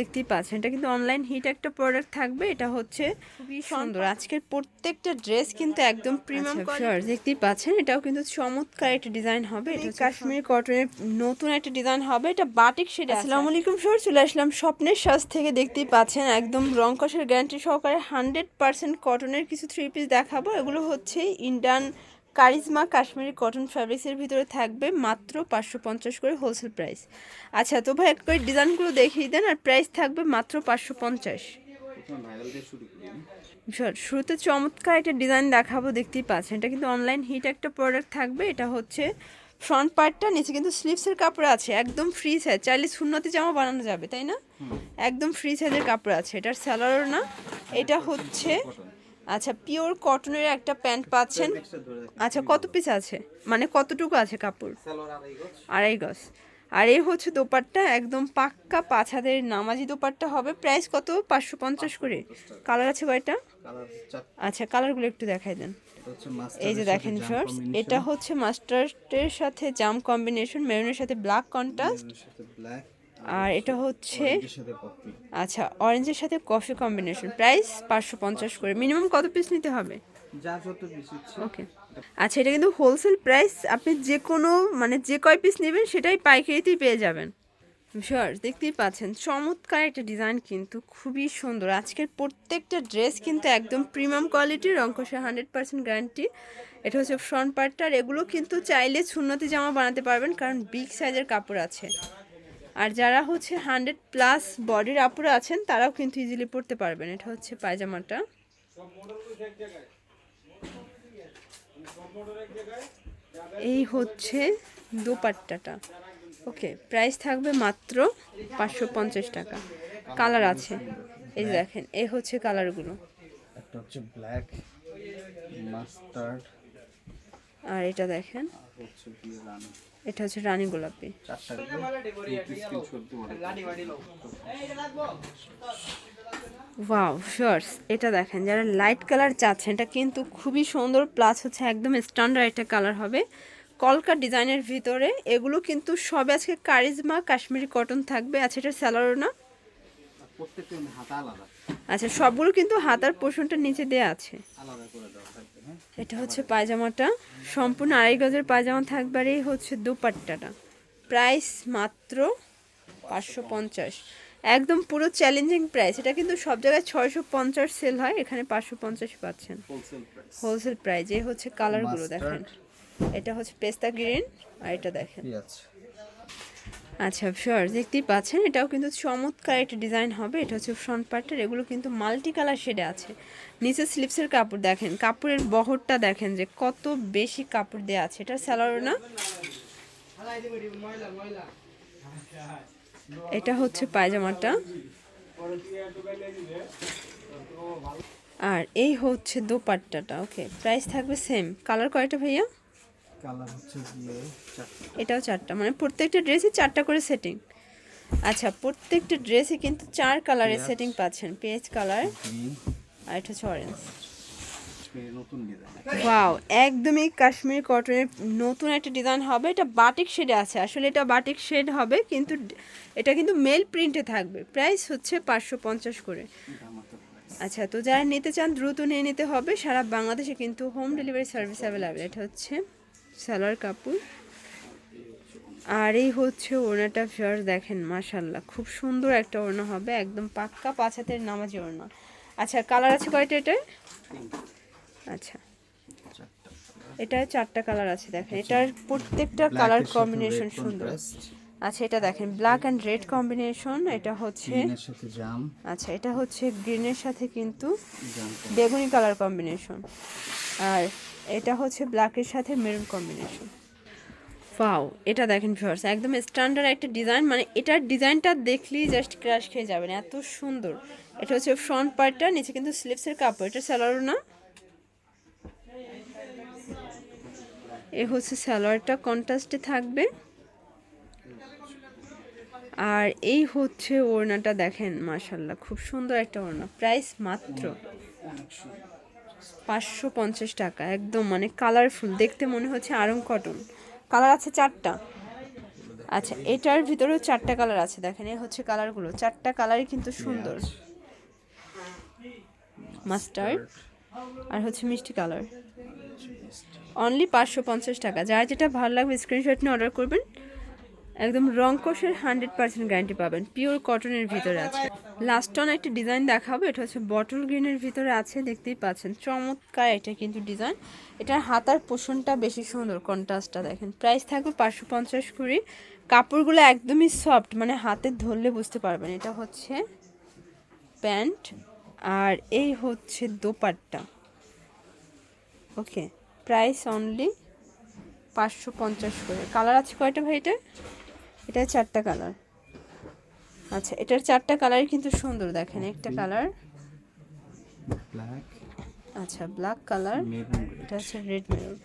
দেখতেই পাচ্ছেন এটা কিন্তু অনলাইন হিট একটা প্রোডাক্ট থাকবে এটা হচ্ছে খুবই সুন্দর। আজকের প্রত্যেকটা ড্রেস কিন্তু একদম প্রিমিয়াম কোয়ালিটি দেখতেই পাচ্ছেন এটাও কিন্তু চমৎকার একটা ডিজাইন হবে। এটা কাশ্মীর কটনের নতুন একটা ডিজাইন হবে এটা বাটিক শেড আসসালামু আলাইকুম স্যার চলে আসলাম স্বপ্নের সাজ থেকে দেখতেই পাচ্ছেন একদম রং কষের গ্যারান্টি সহকারে হান্ড্রেড পার্সেন্ট কটনের কিছু থ্রি পিস দেখাবো এগুলো হচ্ছে ইন্ডিয়ান কারিজমা কাশ্মীরি কটন ফ্যাব্রিক্সের ভিতরে থাকবে মাত্র পাঁচশো পঞ্চাশ করে হোলসেল প্রাইস আচ্ছা তো ভাই এক করে ডিজাইনগুলো দেখিয়ে দেন আর প্রাইস থাকবে মাত্র পাঁচশো পঞ্চাশ। শুরুতে চমৎকার একটা ডিজাইন দেখাবো দেখতেই পাচ্ছেন। এটা কিন্তু অনলাইন হিট একটা প্রোডাক্ট থাকবে এটা হচ্ছে ফ্রন্ট পার্টটা নিচে কিন্তু স্লিভসের কাপড় আছে একদম ফ্রি সাইজ চাইলে শূন্যতে জামা বানানো যাবে তাই না? একদম ফ্রি সাইজের কাপড় আছে এটার স্যালারও না এটা হচ্ছে আচ্ছা পিওর কটনের একটা প্যান্ট পাচ্ছেন। আচ্ছা কত পিস আছে? মানে কতটুকু আছে কাপড়? আড়াই গজ। আর এই হচ্ছে দোপাট্টা একদম পাক্কা পাঁচ হাতের নামাজি দোপাট্টা হবে। প্রাইস কত? পাঁচশো পঞ্চাশ করে। কালার আছে কয়টা? আচ্ছা কালারগুলো একটু দেখাই দেন। এই যে দেখেন ফার্স্ট এটা হচ্ছে মাস্টার্ডের সাথে জাম কম্বিনেশন মেরুনের সাথে ব্ল্যাক কন্ট্রাস্ট ব্ল্যাক আর এটা হচ্ছে আচ্ছা অরেঞ্জের সাথে কফি কম্বিনেশন প্রাইস পাঁচশো পঞ্চাশ করে। মিনিমাম কত পিস নিতে হবে? ওকে আচ্ছা এটা কিন্তু হোলসেল প্রাইস আপনি যে কোনো মানে যে কয় পিস নেবেন সেটাই পাইকারিতেই পেয়ে যাবেন। শিওর দেখতেই পাচ্ছেন। চমৎকার একটা ডিজাইন কিন্তু খুবই সুন্দর। আজকের প্রত্যেকটা ড্রেস কিন্তু একদম প্রিমিয়াম কোয়ালিটির রঙ্কসে হান্ড্রেড পার্সেন্ট গ্যারান্টি এটা হচ্ছে ফ্রন্ট পার্টটা আর এগুলো কিন্তু চাইলে শূন্যতে জামা বানাতে পারবেন কারণ বিগ সাইজের কাপড় আছে। আর যারা হচ্ছে হান্ড্রেড প্লাস বডির আপুরা আছেন, তারাও কিন্তু ইজিলি পরতে পারবেন। এটা হচ্ছে পায়জামাটা। এই হচ্ছে দোপাট্টাটা। ওকে, প্রাইস থাকবে মাত্র পাঁচশো পঞ্চাশ টাকা। কালার আছে। এই দেখেন, এই হচ্ছে কালারগুলো। একটা হচ্ছে ব্ল্যাক মাস্টার্ড। আর এটা দেখেন। এটা হচ্ছে রানী গোলাপি। ওয়াও শর্টস এটা দেখেন যারা লাইট কালার চাচ্ছেন এটা কিন্তু খুবই সুন্দর প্লাস হচ্ছে একদম স্ট্যান্ডার্ড একটা কালার হবে। কলকা ডিজাইনের ভিতরে এগুলো কিন্তু সবে আজকে কারিজমা কাশ্মীরি কটন থাকবে আচ্ছা এটা স্যালারও না? প্রত্যেকটা হাতা আলাদা। আচ্ছা সবগুলো কিন্তু হাতার পোষণটা নিচে দেওয়া আছে। আলাদা করে দেওয়া হ্যাঁ? এটা হচ্ছে পায়জামাটা। সম্পূর্ণ আড়াই গজের পায়জামা থাকবে আর এই হচ্ছে দুপাট্টাটা। প্রাইস মাত্র পাঁচশো পঞ্চাশ। একদম পুরো চ্যালেঞ্জিং প্রাইস এটা কিন্তু সব জায়গায় ছয়শো পঞ্চাশ সেল হয় এখানে পাঁচশো পঞ্চাশ পাচ্ছেন। হোলসেল প্রাইস এই হচ্ছে কালারগুলো দেখেন। এটা হচ্ছে পেস্তা গ্রিন আর এটা দেখেন। আচ্ছা শিওর দেখতেই পাচ্ছেন, এটাও কিন্তু চমৎকার একটা ডিজাইন হবে। এটা হচ্ছে ফ্রন্ট পার্টের এগুলো কিন্তু মাল্টি কালার শেডে আছে। নিচে স্লিপসের কাপড় দেখেন, কাপড়ের বহরটা দেখেন যে কত বেশি কাপড় দেওয়া আছে। এটা স্যালারও না? এটা হচ্ছে পায়জামাটা। আর এই হচ্ছে দোপাট্টাটা ওকে প্রাইস থাকবে সেম কালার কয়টা ভাইয়া? কালার হচ্ছে গিয়ে এটাও চারটা মানে প্রত্যেকটা ড্রেসে চারটা করে সেটিং আচ্ছা প্রত্যেকটা ড্রেসে কিন্তু চার কালারের সেটিং পাচ্ছেন পেজ কালার আর এটা হচ্ছে অরেঞ্জ ওয়াও একদমই কাশ্মীর কটনের নতুন একটা ডিজাইন হবে। এটা বাটিক শেডে আছে আসলে এটা বাটিক শেড হবে কিন্তু এটা কিন্তু মেল প্রিন্টে থাকবে। প্রাইস হচ্ছে পাঁচশো পঞ্চাশ করে। আচ্ছা তো যারা নিতে চান দ্রুত নিয়ে নিতে হবে। সারা বাংলাদেশে কিন্তু হোম ডেলিভারি সার্ভিস অ্যাভেলেবেল এটা হচ্ছে সালোয়ার কাপড়। আর এই হচ্ছে ওড়নাটা ফিয়ার দেখেন মাশাল্লাহ খুব সুন্দর একটা ওড়না হবে একদম পাক্কা পাঁচ হাতের নামাজি ওড়না। আচ্ছা কালার আছে কয়টা এটার? আচ্ছা। এটা চারটা কালার আছে দেখেন। এটার প্রত্যেকটা কালার কম্বিনেশন সুন্দর। আচ্ছা এটা দেখেন ব্ল্যাক অ্যান্ড রেড কম্বিনেশন এটা হচ্ছে গ্রিনের সাথে জাম। আচ্ছা এটা হচ্ছে গ্রিনের সাথে কিন্তু বেগুনি কালার কম্বিনেশন আর এটা হচ্ছে ব্ল্যাকের সাথে মেরুন কম্বিনেশন ফাও এটা দেখেন ভিউয়ার্স একদম স্ট্যান্ডার্ড একটা ডিজাইন মানে এটার ডিজাইনটা দেখলেই জাস্ট ক্রাশ খেয়ে যাবেন এত সুন্দর। এটা হচ্ছে ফ্রন্ট পার্টটা নিচে কিন্তু স্লিপসের কাপড় এটা স্যালোয়ারও না? এ হচ্ছে স্যালোয়ারটা কন্ট্রাস্টে থাকবে। আর এই হচ্ছে ওড়নাটা দেখেন মাশাল্লাহ খুব সুন্দর একটা ওড়না প্রাইস মাত্র। পাঁচশো পঞ্চাশ টাকা একদম মানে কালারফুল দেখতে মনে হচ্ছে আরং কটন কালার আছে চারটা। আচ্ছা এটার ভিতরেও চারটা কালার আছে দেখেন এই হচ্ছে কালারগুলো চারটা কালারই কিন্তু সুন্দর। মাস্টার্ড আর হচ্ছে মিষ্টি কালার অনলি পাঁচশো পঞ্চাশ টাকা। যার যেটা ভালো লাগবে স্ক্রিনশট নিয়ে অর্ডার করবেন। একদম রং কোষের হান্ড্রেড পার্সেন্ট গ্যারান্টি পাবেন। পিওর কটনের ভিতরে আছে। লাস্ট অন একটা ডিজাইন দেখাবো, এটা হচ্ছে বটল গ্রিনের ভিতরে আছে, দেখতেই পাচ্ছেন। চমৎকার এটা কিন্তু ডিজাইন এটার হাতার পোষণটা বেশি সুন্দর কন্ট্রাস্টটা দেখেন। প্রাইস থাকবে পাঁচশো পঞ্চাশ কুড়ি। কাপড়গুলো একদমই সফট মানে হাতে ধরলে বুঝতে পারবেন। এটা হচ্ছে প্যান্ট, আর এই হচ্ছে দোপাট্টা। ওকে প্রাইস অনলি পাঁচশো পঞ্চাশ করে কালার আছে কয়টা ভাই এটা এটা চারটা কালার আচ্ছা এটার চারটা কালারই কিন্তু সুন্দর দেখেন একটা কালার আচ্ছা ব্ল্যাক কালার এটা হচ্ছে রেড মেরুন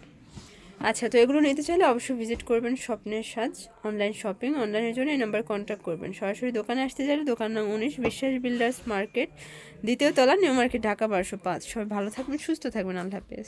আচ্ছা তো এগুলো নিতে চাইলে অবশ্যই ভিজিট করবেন স্বপ্নের সাজ অনলাইন শপিং অনলাইনের জন্য এই নাম্বার কন্ট্যাক্ট করবেন। সরাসরি দোকানে আসতে চাইলে দোকান নাম উনিশ বিশ্বাস বিল্ডার্স মার্কেট দ্বিতীয় তলা নিউ মার্কেট ঢাকা বারোশো পাঁচ। সবাই ভালো থাকবেন সুস্থ থাকবেন। আল্লাহ হাফেজ।